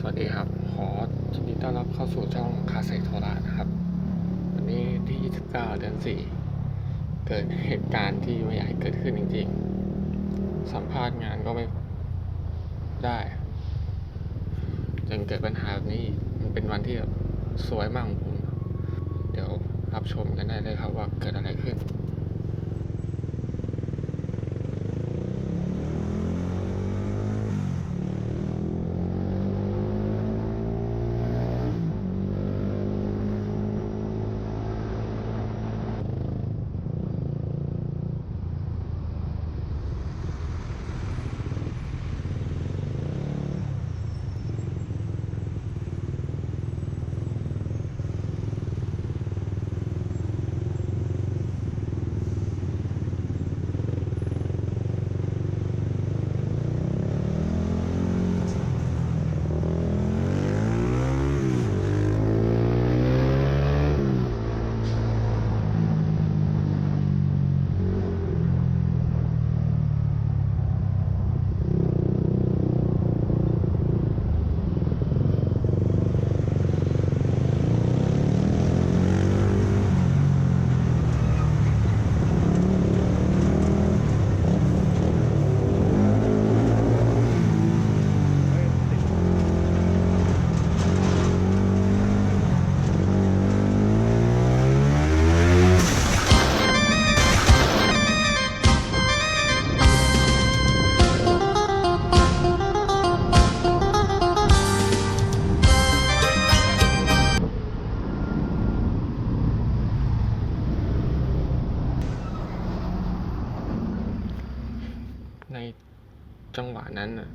สวัสดีครับ ขอยินดีต้อนรับเข้าสู่ช่องคาเซโทรานะครับ วันนี้ที่ 29 เดือน 4 เกิดเหตุการณ์ที่ไม่อยากให้เกิดขึ้นจริงๆ สัมภาษณ์งานก็ไม่ได้จนเกิดปัญหาแบบนี้ มันเป็นวันที่แบบสวยมากของผม เดี๋ยวรับชมกันได้เลยครับว่าเกิดอะไรขึ้น นั้นน่ะ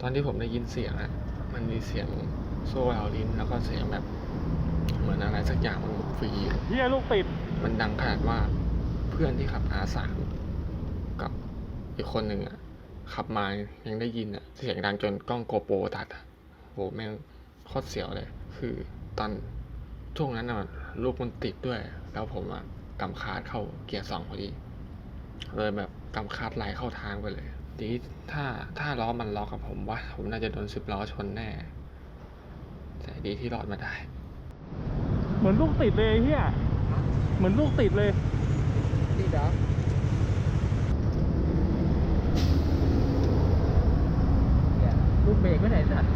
ตอนที่ผมได้ยินเสียงอะมันมีเสียงโซ่ราวลิ้นแล้วก็เสียงแบบเหมือนอะไรสักอย่างมันหมุนฟรีอยู่เฮียลูกติด มันดังขนาดว่าเพื่อนที่ขับ R3 กับอีกคนหนึ่งอะ ขับมายังได้ยินอะ เสียงดังจนกล้องโกโปรตัดอะโหแม่งโคตรเสียวเลย คือตอนช่วงนั้นอะลูกมันติดด้วย แล้วผมอะกำคาดเข้าเกียร์สองพอดีเลยแบบกำคาดไหลเข้าทางไปเลย ดีถ้าถ้าล้อมันล็อกกับผมว่าผมน่าจะโดนสิบล้อชนแน่แต่ดีที่รอดมาได้ เหมือนลูกติดเลยไอ้เฮียเหมือนลูกติดเลย ติดเหรอเนี่ยลูกเบรกไม่ไหนสัตว์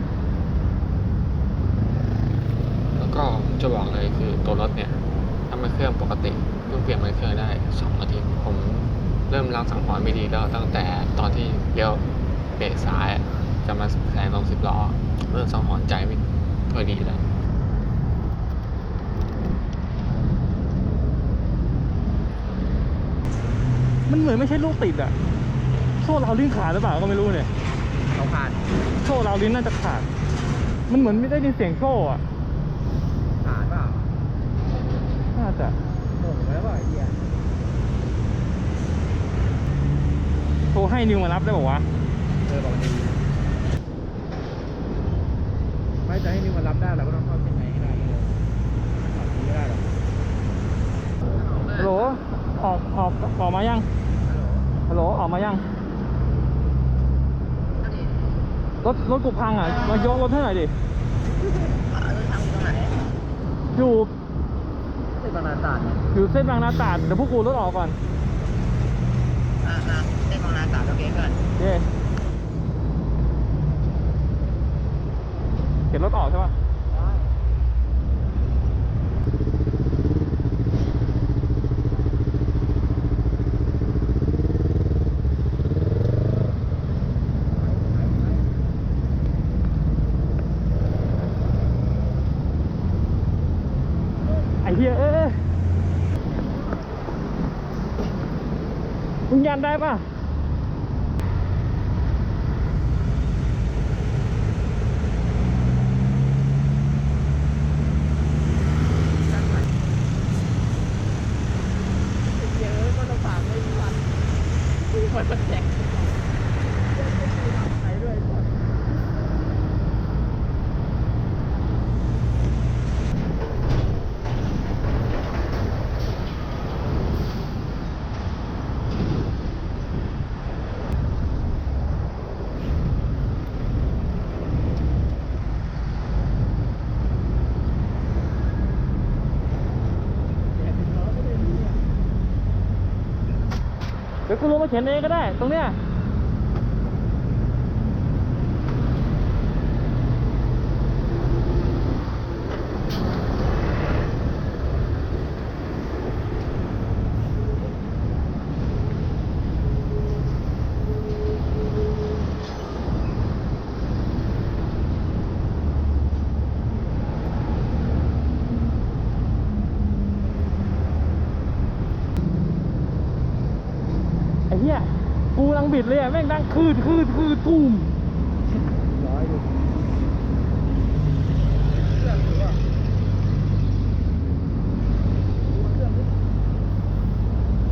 แล้วก็จะบอกเลยคือตัวรถเนี่ย ถ้ามันเครื่องปกติเพิ่งเปลี่ยนมันเครื่องได้สองอาทิตย์ผม เริ่มรังสังหรณ์ไม่ดีแล้วตั้งแต่ตอนที่เลี้ยวเบรกซ้ายอะจะมาแซงลงสิบล้อเริ่มสังหรณ์ใจไม่ค่อยดีแล้วมันเหมือนไม่ใช่ลูกติดอะโซ่ราวลิ้นขาดหรือเปล่าก็ไม่รู้เนี่ยเขาผ่านโซ่ราวลิ้นน่าจะขาด มันเหมือนไม่ได้ยินเสียงโซ่อะผ่านเปล่าน่าจะโง่ไปแล้วเปล่าไอ้เหี้ย โทรให้นิวมารับได้บอกว่าวะเออบอกมันดีไม่จะให้นิวมารับได้เราก็ต้องเข้าเส้นไหนให้ได้เลยขับนี้ไม่ได้หรอกฮัลโหลออกออกออกมายังฮัลโหลฮัลโหลออกมายังรถรถกูพังอะมายกรถให้หน่อยดิอยู่เส้นบางนาตราดเนี่ยอยู่เส้นบางนาตราดเดี๋ยวพวกกูรถออกก่อน อ่าอ่าเส้นบางนาตราดโอเคเย่เห็นรถออกใช่ปะไอ้เหี้ยเอ้ยมึงยันได้ปะ เยอะก็ต้องฝากไม่ฟัน มันมันแจกไปด้วยสัตว์ ไเดี๋ยวกูลงมาเข็นเองก็ได้ ตรงเนี้ย ไอ้เหี้ย กูกำลั งบิดเลยอะแม่งดังคืดคืดคืดตูมร้อยดูเครื่องหรือว่าเครื่องหรือ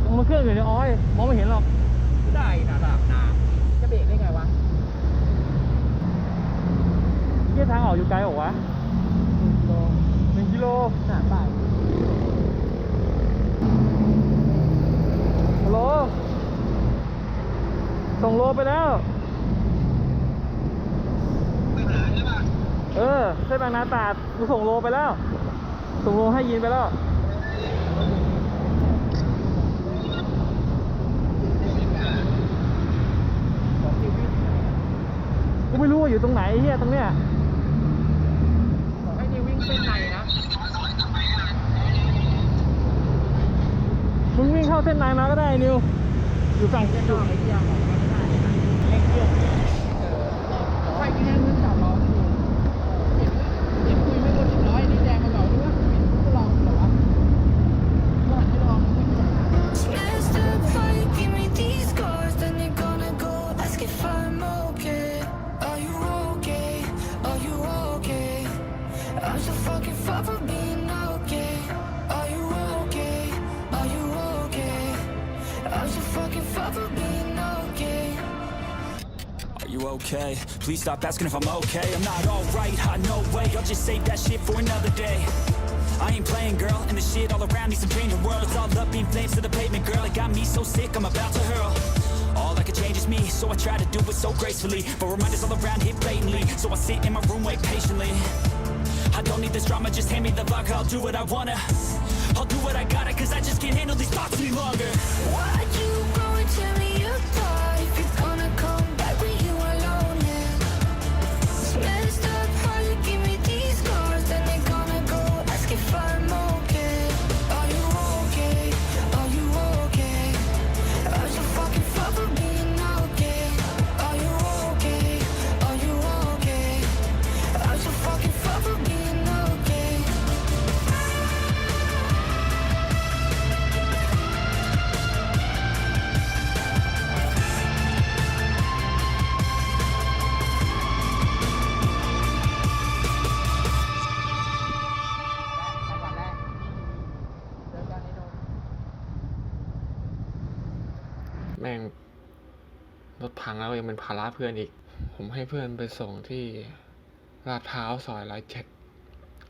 ลงมาเครื่องอยู่ในอ้อยมองไม่เห็นหรอกได้นะระดับนาจะเบรกได้ไงวะเหี้ยทางออกอยู่ไกลเหรอวะหนึ่งกิโลหนึ่งกิโลหนาป่าย ฮัลโหล ส่งโล ไปแล้วเออเส้นบางนาตราดกูส่งโลไปแล้ว ส่งโลให้ยินไปแล้วของชีวิตกูไม่รู้ว่าอยู่ตรงไหนไอ้เฮียตรงเนี้ยบอกให้นิววิ่งเส้นในนะ มึงวิ่งเข้าเส้นในมาก็ได้นิว อยู่ฝั่งเส้นนอกไอ้ที่ย okay? Please stop asking if I'm okay. I'm not alright, I no way. I'll just save that shit for another day. I ain't playing, girl, and the shit all around needs some changing world. It's all up in flames to the pavement, girl. It got me so sick, I'm about to hurl. All I can change is me, so I try to do it so gracefully. But reminders all around hit blatantly, so I sit in my room, wait patiently. I don't need this drama, just hand me the vodka, I'll do what I wanna. I'll do what I gotta, cause I just can't handle these thoughts any longer. Why'd you go and tell me you thought แม่งรถพังแล้วยังเป็นภาระเพื่อนอีก ผมให้เพื่อนไปส่งที่ลาดพร้าวซอยร้อยเจ็ด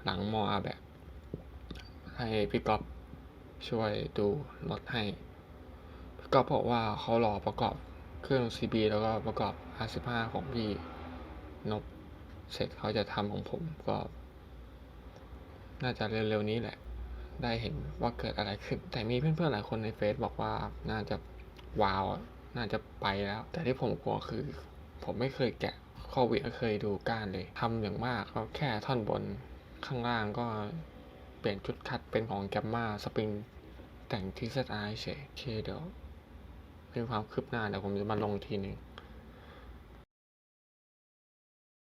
หลังมออาแบบ ให้พี่ก๊อฟช่วยดูรถให้ พี่ก๊อฟบอกว่าเขารอประกอบเครื่อง CB แล้วก็ประกอบ R15 ของพี่นบเสร็จเขาจะทำของผมก็ น่าจะเร็วๆนี้แหละ ได้เห็นว่าเกิดอะไรขึ้น แต่มีเพื่อนๆหลายคนในเฟซบอกว่าน่าจะ ว้าวน่าจะไปแล้ว แต่ที่ผมกลัวคือ ผมไม่เคยแกะข้อวิไม่เคยดูก้านเลยทำอย่างมากก็แค่ท่อนบนข้างล่างก็เปลี่ยนชุดคัดเป็นของแกมมาสปริงแต่งที่เซตไอเฉยโอเคเดี๋ยวเป็นความคืบหน้าเดี๋ยวผมจะมาลงทีหนึ่ง